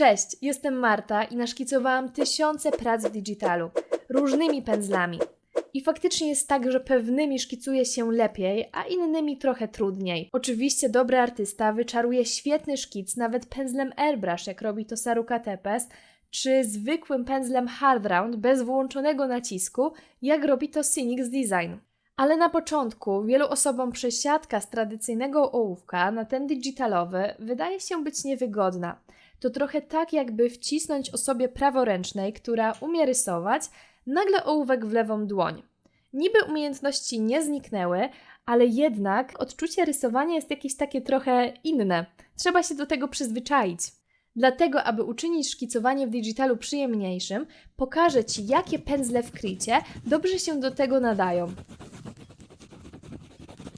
Cześć, jestem Marta i naszkicowałam tysiące prac w digitalu, różnymi pędzlami. I faktycznie jest tak, że pewnymi szkicuje się lepiej, a innymi trochę trudniej. Oczywiście dobry artysta wyczaruje świetny szkic nawet pędzlem airbrush, jak robi to Saruka Tepes, czy zwykłym pędzlem hard round bez włączonego nacisku, jak robi to Cynix Design. Ale na początku wielu osobom przesiadka z tradycyjnego ołówka na ten digitalowy wydaje się być niewygodna. To trochę tak, jakby wcisnąć osobie praworęcznej, która umie rysować, nagle ołówek w lewą dłoń. Niby umiejętności nie zniknęły, ale jednak odczucie rysowania jest jakieś takie trochę inne. Trzeba się do tego przyzwyczaić. Dlatego, aby uczynić szkicowanie w digitalu przyjemniejszym, pokażę Ci, jakie pędzle w kricie dobrze się do tego nadają.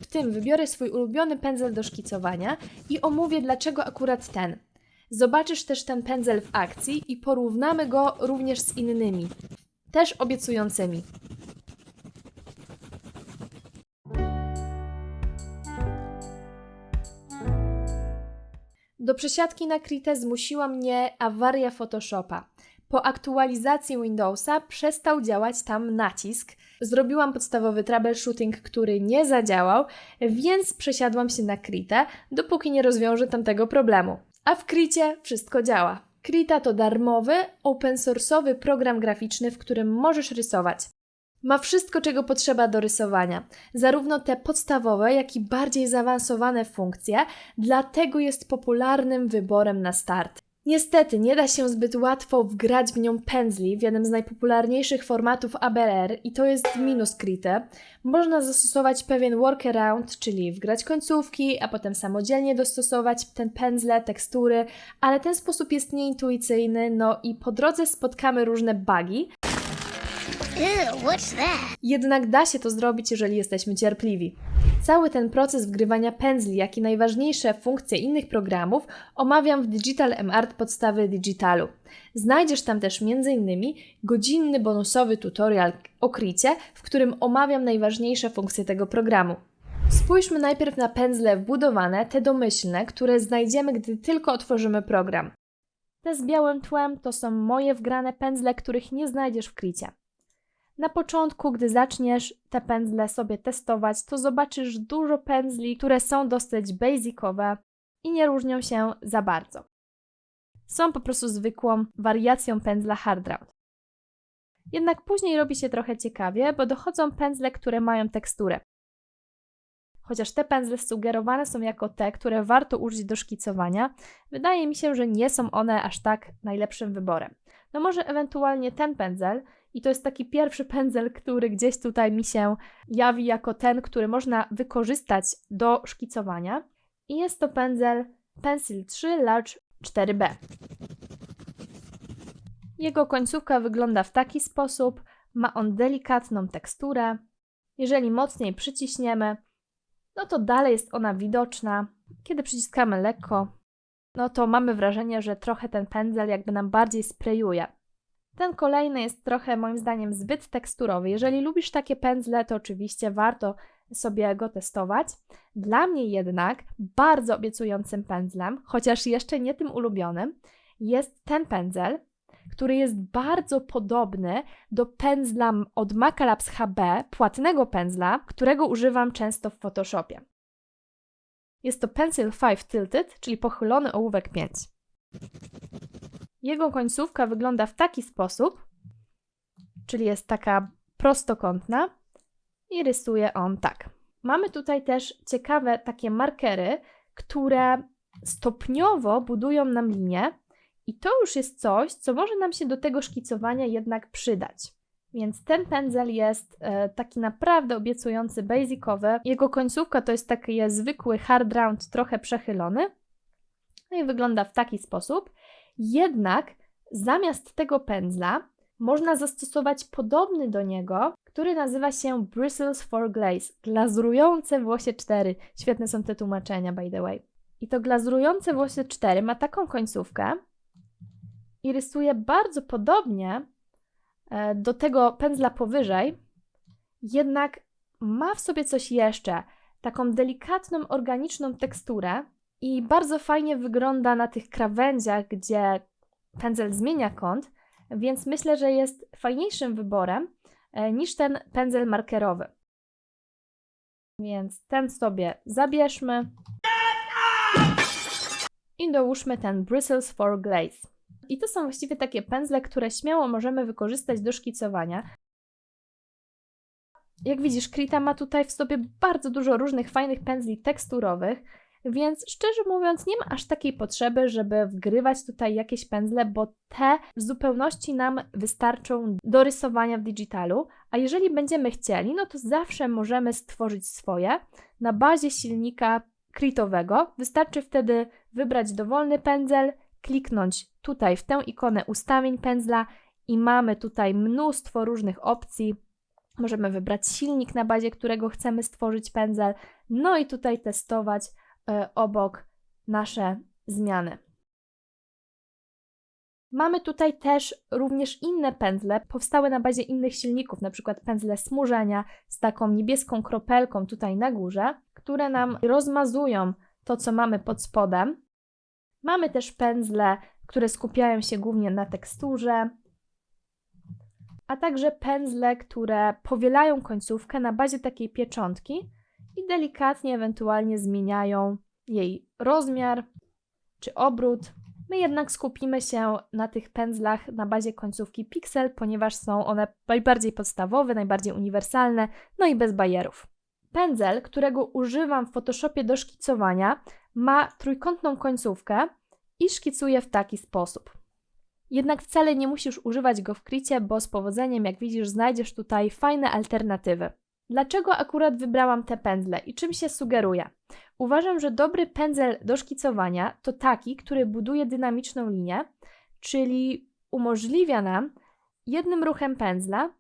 W tym wybiorę swój ulubiony pędzel do szkicowania i omówię, dlaczego akurat ten. Zobaczysz też ten pędzel w akcji i porównamy go również z innymi, też obiecującymi. Do przesiadki na Krite zmusiła mnie awaria Photoshopa. Po aktualizacji Windowsa przestał działać tam nacisk. Zrobiłam podstawowy troubleshooting, który nie zadziałał, więc przesiadłam się na Krite, dopóki nie rozwiążę tamtego problemu. A w Kricie wszystko działa. Krita to darmowy, open source'owy program graficzny, w którym możesz rysować. Ma wszystko, czego potrzeba do rysowania, zarówno te podstawowe, jak i bardziej zaawansowane funkcje, dlatego jest popularnym wyborem na start. Niestety nie da się zbyt łatwo wgrać w nią pędzli w jednym z najpopularniejszych formatów ABR i to jest minus Krity. Można zastosować pewien workaround, czyli wgrać końcówki, a potem samodzielnie dostosować ten pędzle, tekstury, ale ten sposób jest nieintuicyjny, no i po drodze spotkamy różne bugi, Jednak da się to zrobić, jeżeli jesteśmy cierpliwi. Cały ten proces wgrywania pędzli, jak i najważniejsze funkcje innych programów omawiam w Digital M-Art podstawy digitalu. Znajdziesz tam też m.in. godzinny bonusowy tutorial o Kricie, w którym omawiam najważniejsze funkcje tego programu. Spójrzmy najpierw na pędzle wbudowane, te domyślne, które znajdziemy, gdy tylko otworzymy program. Te z białym tłem to są moje wgrane pędzle, których nie znajdziesz w Kricie. Na początku, gdy zaczniesz te pędzle sobie testować, to zobaczysz dużo pędzli, które są dosyć basicowe i nie różnią się za bardzo. Są po prostu zwykłą wariacją pędzla hard round. Jednak później robi się trochę ciekawie, bo dochodzą pędzle, które mają teksturę. Chociaż te pędzle sugerowane są jako te, które warto użyć do szkicowania, wydaje mi się, że nie są one aż tak najlepszym wyborem. No może ewentualnie ten pędzel, i to jest taki pierwszy pędzel, który gdzieś tutaj mi się jawi jako ten, który można wykorzystać do szkicowania. I jest to pędzel Pencil 3 Large 4B. Jego końcówka wygląda w taki sposób, ma on delikatną teksturę. Jeżeli mocniej przyciśniemy, no to dalej jest ona widoczna. Kiedy przyciskamy lekko, no to mamy wrażenie, że trochę ten pędzel jakby nam bardziej sprayuje. Ten kolejny jest trochę moim zdaniem zbyt teksturowy. Jeżeli lubisz takie pędzle, to oczywiście warto sobie go testować. Dla mnie jednak bardzo obiecującym pędzlem, chociaż jeszcze nie tym ulubionym, jest ten pędzel, który jest bardzo podobny do pędzla od Macalabs HB, płatnego pędzla, którego używam często w Photoshopie. Jest to Pencil 5 Tilted, czyli pochylony ołówek 5. Jego końcówka wygląda w taki sposób, czyli jest taka prostokątna i rysuje on tak. Mamy tutaj też ciekawe takie markery, które stopniowo budują nam linię i to już jest coś, co może nam się do tego szkicowania jednak przydać. Więc ten pędzel jest e, taki naprawdę obiecujący, basicowy. Jego końcówka to jest taki zwykły hard round, trochę przechylony. No i wygląda w taki sposób. Jednak zamiast tego pędzla można zastosować podobny do niego, który nazywa się Bristles for Glaze, glazurujące włosie 4. Świetne są te tłumaczenia, by the way. I to glazurujące włosie 4 ma taką końcówkę i rysuje bardzo podobnie e, do tego pędzla powyżej, jednak ma w sobie coś jeszcze, taką delikatną, organiczną teksturę i bardzo fajnie wygląda na tych krawędziach, gdzie pędzel zmienia kąt, więc myślę, że jest fajniejszym wyborem e, niż ten pędzel markerowy. Więc ten sobie zabierzmy i dołóżmy ten Bristles for Glaze. I to są właściwie takie pędzle, które śmiało możemy wykorzystać do szkicowania. Jak widzisz, Krita ma tutaj w sobie bardzo dużo różnych fajnych pędzli teksturowych, więc szczerze mówiąc, nie ma aż takiej potrzeby, żeby wgrywać tutaj jakieś pędzle, bo te w zupełności nam wystarczą do rysowania w digitalu. A jeżeli będziemy chcieli, no to zawsze możemy stworzyć swoje na bazie silnika kritowego. Wystarczy wtedy wybrać dowolny pędzel, kliknąć tutaj w tę ikonę ustawień pędzla i mamy tutaj mnóstwo różnych opcji. Możemy wybrać silnik, na bazie którego chcemy stworzyć pędzel, no i tutaj testować obok nasze zmiany. Mamy tutaj też również inne pędzle, powstałe na bazie innych silników, na przykład pędzle smużenia z taką niebieską kropelką tutaj na górze, które nam rozmazują to, co mamy pod spodem. Mamy też pędzle, które skupiają się głównie na teksturze, a także pędzle, które powielają końcówkę na bazie takiej pieczątki i delikatnie ewentualnie zmieniają jej rozmiar czy obrót. My jednak skupimy się na tych pędzlach na bazie końcówki Pixel, ponieważ są one najbardziej podstawowe, najbardziej uniwersalne, no i bez bajerów. Pędzel, którego używam w Photoshopie do szkicowania, ma trójkątną końcówkę i szkicuje w taki sposób. Jednak wcale nie musisz używać go w kricie, bo z powodzeniem, jak widzisz, znajdziesz tutaj fajne alternatywy. Dlaczego akurat wybrałam te pędzle i czym się sugeruje? Uważam, że dobry pędzel do szkicowania to taki, który buduje dynamiczną linię, czyli umożliwia nam jednym ruchem pędzla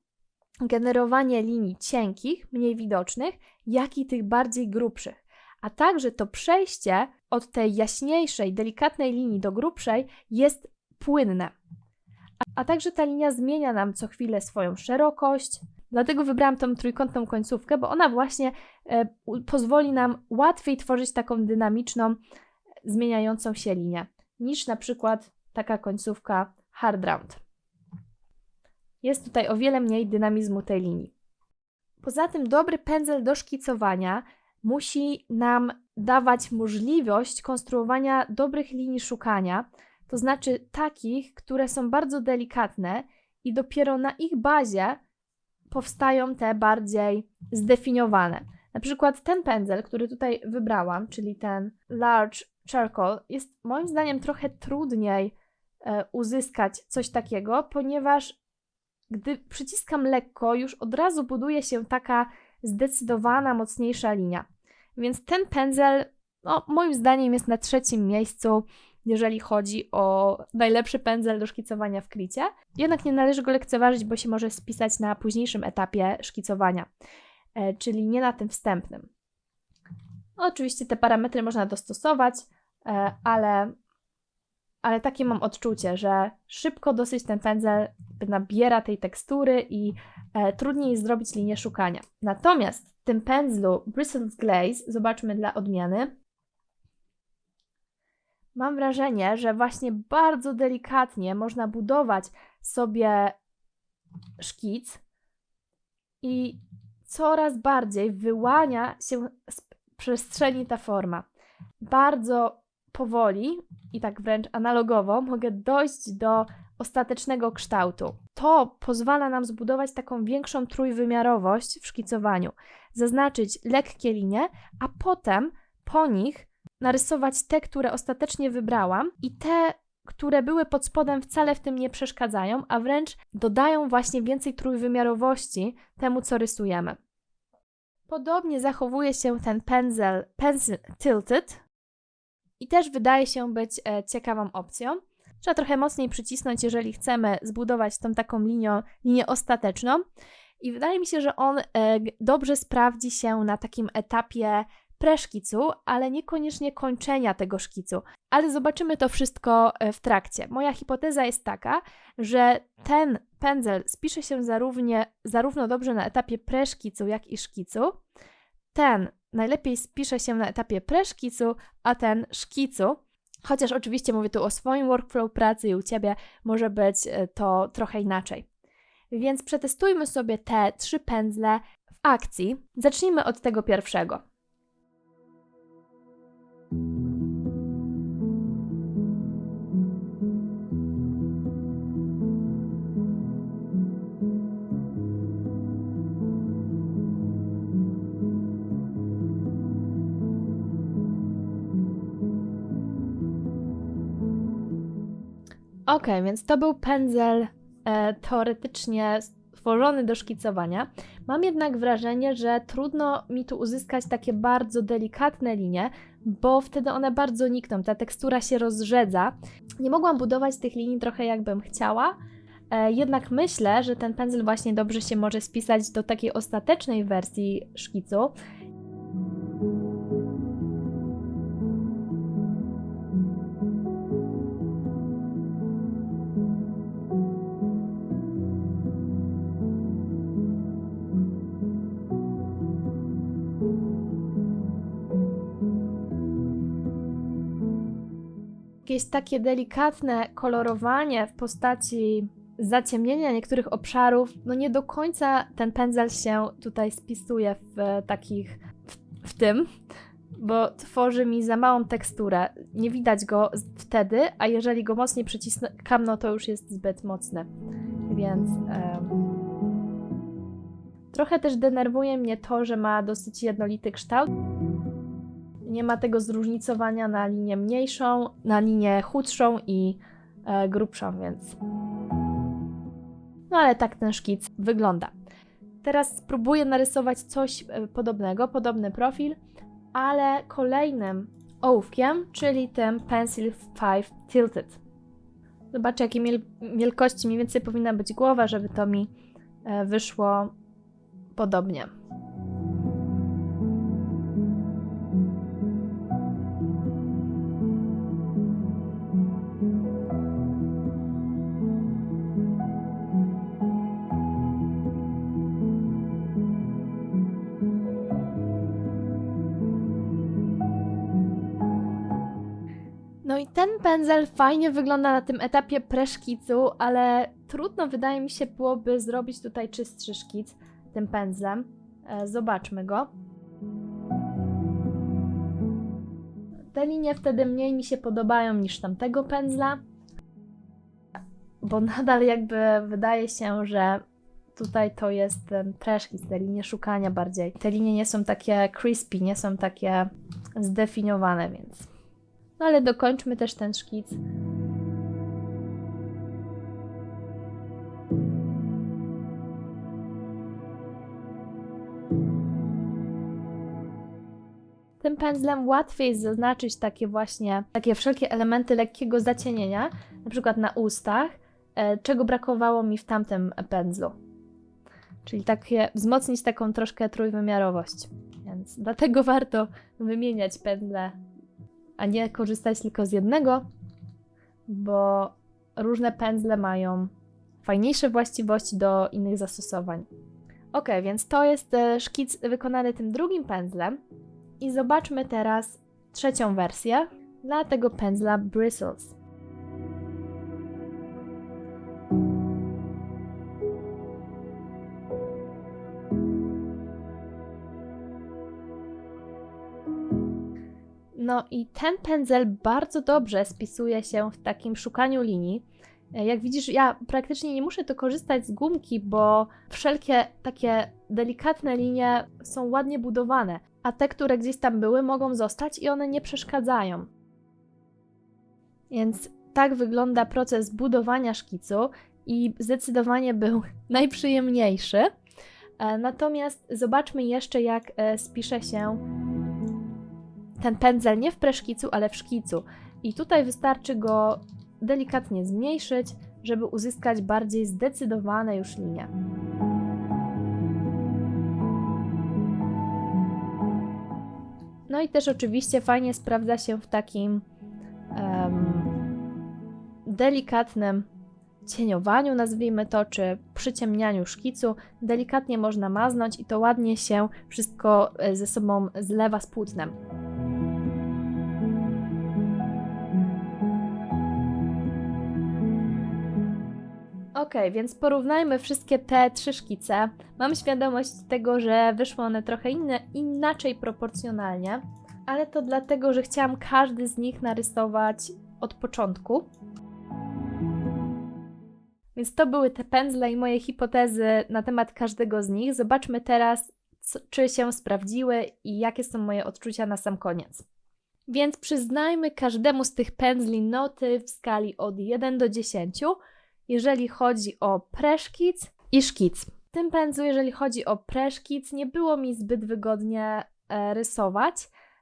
generowanie linii cienkich, mniej widocznych, jak i tych bardziej grubszych. A także to przejście od tej jaśniejszej, delikatnej linii do grubszej jest płynne. A, a także ta linia zmienia nam co chwilę swoją szerokość. Dlatego wybrałam tą trójkątną końcówkę, bo ona właśnie e, pozwoli nam łatwiej tworzyć taką dynamiczną, zmieniającą się linię, niż na przykład taka końcówka hard round. Jest tutaj o wiele mniej dynamizmu tej linii. Poza tym dobry pędzel do szkicowania musi nam dawać możliwość konstruowania dobrych linii szukania, to znaczy takich, które są bardzo delikatne i dopiero na ich bazie powstają te bardziej zdefiniowane. Na przykład ten pędzel, który tutaj wybrałam, czyli ten Large Charcoal, jest moim zdaniem trochę trudniej e, uzyskać coś takiego, ponieważ gdy przyciskam lekko, już od razu buduje się taka zdecydowana, mocniejsza linia. Więc ten pędzel, no, moim zdaniem, jest na trzecim miejscu, jeżeli chodzi o najlepszy pędzel do szkicowania w kricie. Jednak nie należy go lekceważyć, bo się może spisać na późniejszym etapie szkicowania, e, czyli nie na tym wstępnym. Oczywiście te parametry można dostosować, e, ale, ale takie mam odczucie, że szybko dosyć ten pędzel nabiera tej tekstury i e, trudniej zrobić linię szukania. Natomiast w tym pędzlu Bristles Glaze, zobaczmy dla odmiany, mam wrażenie, że właśnie bardzo delikatnie można budować sobie szkic i coraz bardziej wyłania się z przestrzeni ta forma. Bardzo powoli i tak wręcz analogowo mogę dojść do ostatecznego kształtu. To pozwala nam zbudować taką większą trójwymiarowość w szkicowaniu, zaznaczyć lekkie linie, a potem po nich narysować te, które ostatecznie wybrałam i te, które były pod spodem, wcale w tym nie przeszkadzają, a wręcz dodają właśnie więcej trójwymiarowości temu, co rysujemy. Podobnie zachowuje się ten pędzel Pencil Tilted i też wydaje się być e, ciekawą opcją. Trzeba trochę mocniej przycisnąć, jeżeli chcemy zbudować tą taką linią, linię ostateczną. I wydaje mi się, że on e, dobrze sprawdzi się na takim etapie preszkicu, ale niekoniecznie kończenia tego szkicu. Ale zobaczymy to wszystko e, w trakcie. Moja hipoteza jest taka, że ten pędzel spisze się zarówno, zarówno dobrze na etapie preszkicu, jak i szkicu. Ten najlepiej spisze się na etapie preszkicu, a ten szkicu Chociaż oczywiście mówię tu o swoim workflow pracy i u Ciebie może być e, to trochę inaczej. Więc przetestujmy sobie te trzy pędzle w akcji. Zacznijmy od tego pierwszego. Ok, więc to był pędzel e, teoretycznie stworzony do szkicowania. Mam jednak wrażenie, że trudno mi tu uzyskać takie bardzo delikatne linie, bo wtedy one bardzo nikną, ta tekstura się rozrzedza. Nie mogłam budować tych linii trochę jakbym chciała, e, jednak myślę, że ten pędzel właśnie dobrze się może spisać do takiej ostatecznej wersji szkicu. Jakieś takie delikatne kolorowanie w postaci zaciemnienia niektórych obszarów, no nie do końca ten pędzel się tutaj spisuje w takich, w, w tym, bo tworzy mi za małą teksturę. Nie widać go wtedy, a jeżeli go mocniej przyciskam, no to już jest zbyt mocny. Więc em, trochę też denerwuje mnie to, że ma dosyć jednolity kształt nie ma tego zróżnicowania na linię mniejszą, na linię chudszą i e, grubszą, więc. No ale tak ten szkic wygląda. Teraz spróbuję narysować coś e, podobnego, podobny profil, ale kolejnym ołówkiem, czyli tym Pencil 5 Tilted. Zobaczę, jakiej wielkości mniej więcej powinna być głowa, żeby to mi e, wyszło podobnie. Pędzel fajnie wygląda na tym etapie preszkicu, ale trudno wydaje mi się byłoby zrobić tutaj czystszy szkic tym pędzlem. E, Zobaczmy go. Te linie wtedy mniej mi się podobają niż tamtego pędzla, bo nadal jakby wydaje się, że tutaj to jest ten treszkic, te linie szukania bardziej. Te linie nie są takie crispy, nie są takie zdefiniowane, więc no ale dokończmy też ten szkic. Tym pędzlem łatwiej jest zaznaczyć takie właśnie, takie wszelkie elementy lekkiego zacienienia, na przykład na ustach, e, czego brakowało mi w tamtym pędzlu. Czyli takie, wzmocnić taką troszkę trójwymiarowość. Więc dlatego warto wymieniać pędzle a nie korzystać tylko z jednego, bo różne pędzle mają fajniejsze właściwości do innych zastosowań. Ok, więc to jest e, szkic wykonany tym drugim pędzlem. I zobaczmy teraz trzecią wersję dla tego pędzla Bristles. No i ten pędzel bardzo dobrze spisuje się w takim szukaniu linii. E, Jak widzisz, ja praktycznie nie muszę to korzystać z gumki, bo wszelkie takie delikatne linie są ładnie budowane, a te, które gdzieś tam były, mogą zostać i one nie przeszkadzają. Więc tak wygląda proces budowania szkicu i zdecydowanie był najprzyjemniejszy. E, Natomiast zobaczmy jeszcze, jak e, spisze się ten pędzel nie w preszkicu, ale w szkicu. I tutaj wystarczy go delikatnie zmniejszyć, żeby uzyskać bardziej zdecydowane już linie. No i też oczywiście fajnie sprawdza się w takim em, delikatnym cieniowaniu, nazwijmy to, czy przyciemnianiu szkicu. Delikatnie można maznąć i to ładnie się wszystko e, ze sobą zlewa z płótnem. Okej, więc porównajmy wszystkie te trzy szkice. Mam świadomość tego, że wyszły one trochę inne, inaczej proporcjonalnie, ale to dlatego, że chciałam każdy z nich narysować od początku. Więc to były te pędzle i moje hipotezy na temat każdego z nich. Zobaczmy teraz, co, czy się sprawdziły i jakie są moje odczucia na sam koniec. Więc przyznajmy każdemu z tych pędzli noty w skali od 1 do 10, jeżeli chodzi o preszkic i szkic. W tym pędzlu, jeżeli chodzi o preszkic, nie było mi zbyt wygodnie e, rysować,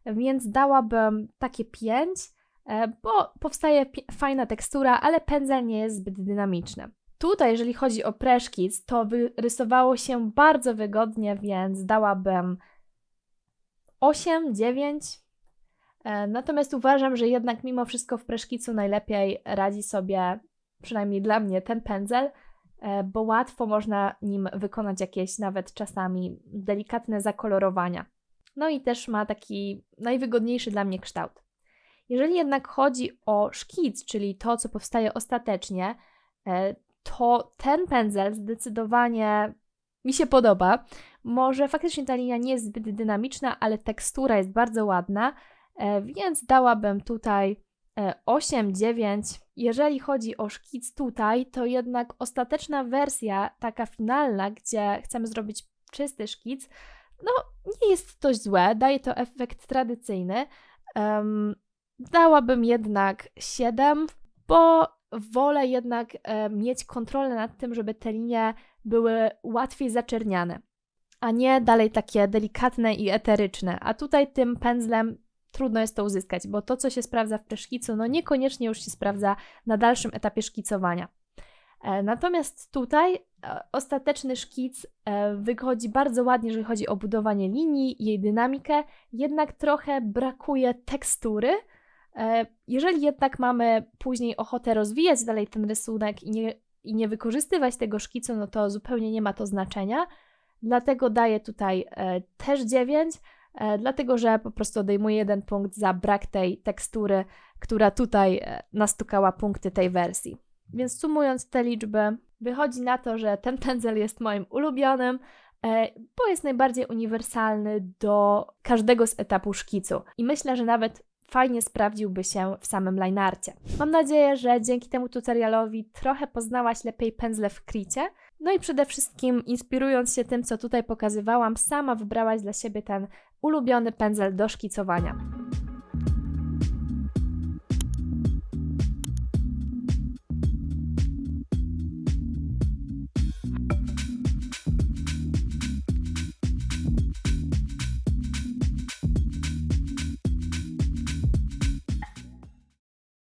więc dałabym takie 5, e, bo powstaje fajna tekstura, ale pędzel nie jest zbyt dynamiczny. Tutaj, jeżeli chodzi o preszkic, to wyrysowało się bardzo wygodnie, więc dałabym 8, 9. E, Natomiast uważam, że jednak mimo wszystko w preszkicu najlepiej radzi sobie, przynajmniej dla mnie, ten pędzel, e, bo łatwo można nim wykonać jakieś nawet czasami delikatne zakolorowania. No i też ma taki najwygodniejszy dla mnie kształt. Jeżeli jednak chodzi o szkic, czyli to, co powstaje ostatecznie, e, to ten pędzel zdecydowanie mi się podoba. Może faktycznie ta linia nie jest zbyt dynamiczna, ale tekstura jest bardzo ładna, e, więc dałabym tutaj 8, 9. Jeżeli chodzi o szkic tutaj, to jednak ostateczna wersja, taka finalna, gdzie chcemy zrobić czysty szkic, no nie jest to złe, daje to efekt tradycyjny. Em, dałabym jednak 7, bo wolę jednak e, mieć kontrolę nad tym, żeby te linie były łatwiej zaczerniane, a nie dalej takie delikatne i eteryczne. A tutaj tym pędzlem trudno jest to uzyskać, bo to, co się sprawdza w przeszkicu, no niekoniecznie już się sprawdza na dalszym etapie szkicowania. E, Natomiast tutaj e, ostateczny szkic e, wychodzi bardzo ładnie, jeżeli chodzi o budowanie linii, jej dynamikę, jednak trochę brakuje tekstury. Jeżeli jednak mamy później ochotę rozwijać dalej ten rysunek i nie, i nie wykorzystywać tego szkicu, no to zupełnie nie ma to znaczenia. Dlatego daję tutaj też 9, e, dlatego że po prostu odejmuję jeden punkt za brak tej tekstury, która tutaj e, nastukała punkty tej wersji. Więc sumując te liczby, wychodzi na to, że ten pędzel jest moim ulubionym, e, bo jest najbardziej uniwersalny do każdego z etapu szkicu. I myślę, że nawet fajnie sprawdziłby się w samym linearcie. Mam nadzieję, że dzięki temu tutorialowi trochę poznałaś lepiej pędzle w kricie. No i przede wszystkim inspirując się tym, co tutaj pokazywałam, sama wybrałaś dla siebie ten ulubiony pędzel do szkicowania.